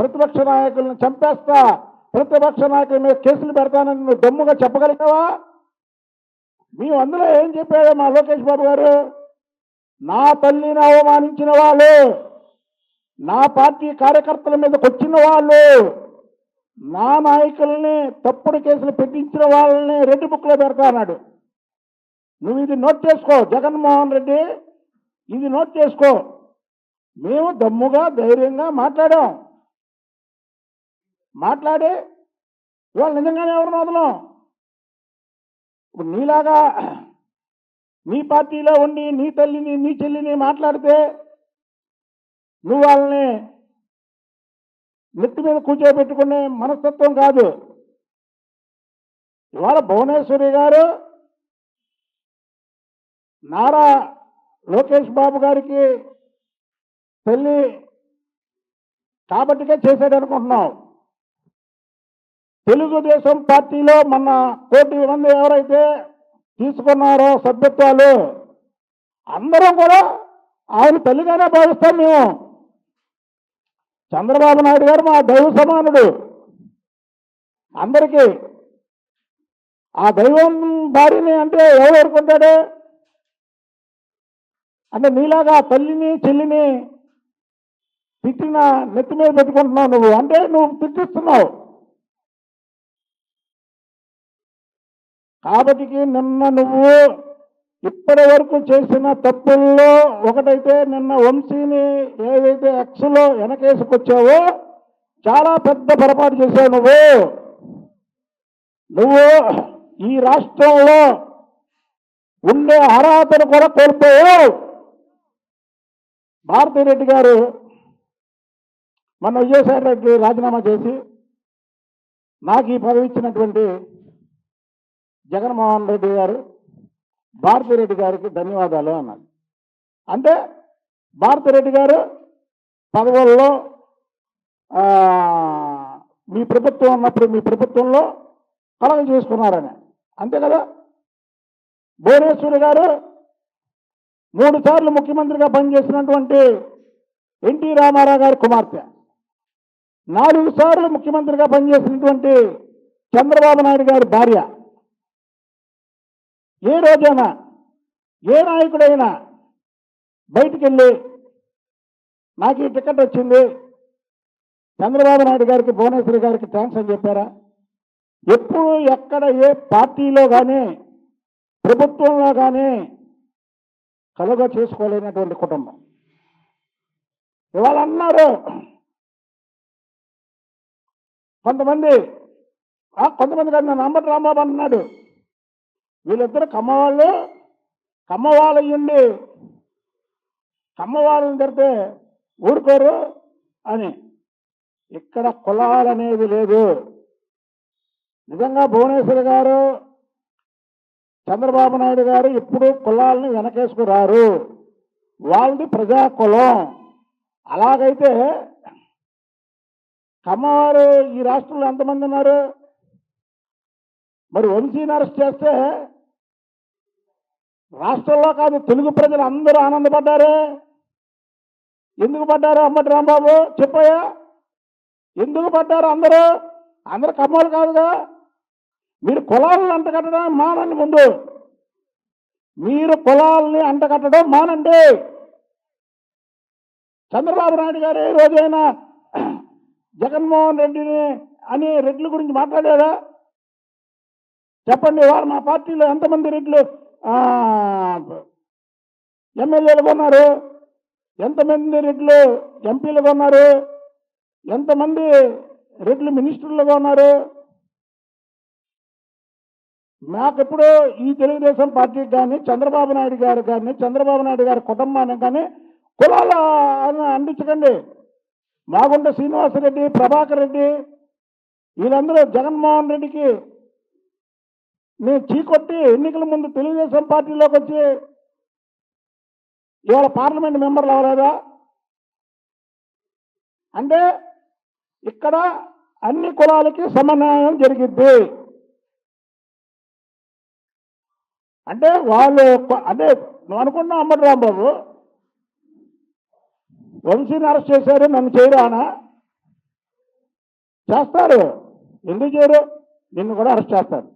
ప్రతిపక్ష నాయకులను చంపేస్తా. ప్రతిపక్ష నాయకుల మీద కేసులు పెడతానని నువ్వు దమ్ముగా చెప్పగలిగావా? మేము అందులో ఏం చెప్పాడు మా లోకేష్ బాబు గారు? నా తల్లిని అవమానించిన వాళ్ళు నా పార్టీ కార్యకర్తల మీదకి వచ్చిన వాళ్ళు నా నాయకుల్ని తప్పుడు కేసులు పెట్టించిన వాళ్ళని రెడ్డి బుక్లో పెడతా అన్నాడు. నువ్వు ఇది నోట్ చేసుకో జగన్మోహన్ రెడ్డి ఇది నోట్ చేసుకో. మేము దమ్ముగా ధైర్యంగా మాట్లాడాం. మాట్లాడి ఇవాళ నిజంగానే ఎవరిని వదలం ఇప్పుడు నీలాగా నీ పార్టీలో ఉండి నీ తల్లిని నీ చెల్లిని మాట్లాడితే నువ్వు వాళ్ళని నెత్తి మీద కూర్చోబెట్టుకునే మనస్తత్వం కాదు. ఇవాళ భువనేశ్వరి గారు నారా లోకేష్ బాబు గారికి పెళ్ళి కాబట్టికే చేశాడు అనుకుంటున్నాం. తెలుగుదేశం పార్టీలో మన కోటి మంది ఎవరైతే తీసుకున్నారో సభ్యత్వాలు అందరం కూడా ఆయన తల్లిగానే భావిస్తాం మేము. చంద్రబాబు నాయుడు గారు మా దైవ సమానుడు. అందరికీ ఆ దైవం భార్యని అంటే ఎవరు ఎరుకుంటాడు అంటే నీలాగా తల్లిని చెల్లిని తిట్టిన నెత్తి మీద పెట్టుకుంటున్నావు నువ్వు. అంటే నువ్వు తిట్టిస్తున్నావు. కాబట్టి నిన్న నువ్వు ఇప్పటి వరకు చేసిన తప్పుల్లో ఒకటైతే నిన్న వంశీని ఏదైతే ఎక్స్లో వెనకేసుకొచ్చావో చాలా పెద్ద పొరపాటు చేశావు నువ్వు. నువ్వు ఈ రాష్ట్రంలో ఉండే అర్హతను కూడా కోల్పోయావు. భారతిరెడ్డి గారు మన విజయసాయి రెడ్డి రాజీనామా చేసి నాకు ఈ పదవి ఇచ్చినటువంటి జగన్మోహన్ రెడ్డి గారు భారతిరెడ్డి గారికి ధన్యవాదాలు అన్నారు అంటే భారతిరెడ్డి గారు పదవుల్లో మీ ప్రభుత్వం ఉన్నప్పుడు మీ ప్రభుత్వంలో కలగ చేసుకున్నారని. అంతే కదా? భువనేశ్వరి గారు మూడు సార్లు ముఖ్యమంత్రిగా పనిచేసినటువంటి ఎన్టీ రామారావు గారి కుమార్తె. నాలుగు సార్లు ముఖ్యమంత్రిగా పనిచేసినటువంటి చంద్రబాబు నాయుడు గారి భార్య. ఏ రోజైనా ఏ నాయకుడైనా బయటికి వెళ్ళి నాకు ఈ టికెట్ వచ్చింది. చంద్రబాబు నాయుడు గారికి భువనేశ్వరి గారికి థ్యాంక్స్ అని చెప్పారా? ఎప్పుడు ఎక్కడ ఏ పార్టీలో కానీ ప్రభుత్వంలో కానీ కలుగా చేసుకోలేనటువంటి కుటుంబం. ఇవాళ అన్నారు కొంతమంది కొంతమంది కాదు నన్ను అంబటి రాంబాబు అన్నాడు. వీళ్ళిద్దరు కమ్మవాళ్ళు. కమ్మవాళ్ళయ్యండి కమ్మవాళ్ళని తిడితే ఊరుకోరు అని. ఇక్కడ కులాలనేది లేదు. నిజంగా భువనేశ్వరి గారు చంద్రబాబు నాయుడు గారు ఇప్పుడు కులాలను వెనకేసుకురారు. వాళ్ళది ప్రజా కులం అలాగైతే కమ్మవారు ఈ రాష్ట్రంలో ఎంతమంది ఉన్నారు? మరి వంశీని అరెస్ట్ చేస్తే రాష్ట్రంలో కాదు తెలుగు ప్రజలు అందరూ ఆనందపడ్డారే. ఎందుకు పడ్డారు అమ్మటి రాంబాబు? చెప్పయ్యా. ఎందుకు పడ్డారు అందరూ? అందరు కమ్మలు కాదుగా. మీరు కులాలను అంటగట్టడం మానండి ముందు. మీరు కులాలని అంటగట్టడం మానండి. చంద్రబాబు నాయుడు గారు ఏ రోజైనా జగన్మోహన్ రెడ్డిని అని రెడ్ల గురించి మాట్లాడారా చెప్పండి వారు మా పార్టీలో ఎంతమంది రెడ్లు ఎమ్మెల్యేలు కొన్నారు. ఎంతమంది రెడ్లు ఎంపీలు కొన్నారు. ఎంతమంది రెడ్లు మినిస్టర్లుగా ఉన్నారు మాకెప్పుడు ఈ తెలుగుదేశం పార్టీకి కానీ చంద్రబాబు నాయుడు గారు కానీ చంద్రబాబు నాయుడు గారి కుటుంబానికి కానీ కులాల అందించకండి. మాగుంట శ్రీనివాసరెడ్డి ప్రభాకర్ రెడ్డి వీళ్ళందరూ జగన్మోహన్ రెడ్డికి నేను చీకొట్టి ఎన్నికల ముందు తెలుగుదేశం పార్టీలోకి వచ్చి ఇవాళ పార్లమెంట్ మెంబర్లు అవ్వలేదా అంటే ఇక్కడ అన్ని కులాలకి సమన్వయం జరిగిద్ది. అంటే వాళ్ళు అంటే నువ్వు అనుకున్నావు అమ్మటి రాంబాబు? వంశీని అరెస్ట్ చేశారు నన్ను చేయరానా చేస్తారు. ఎందుకు చేయరు? నిన్ను కూడా అరెస్ట్ చేస్తారు.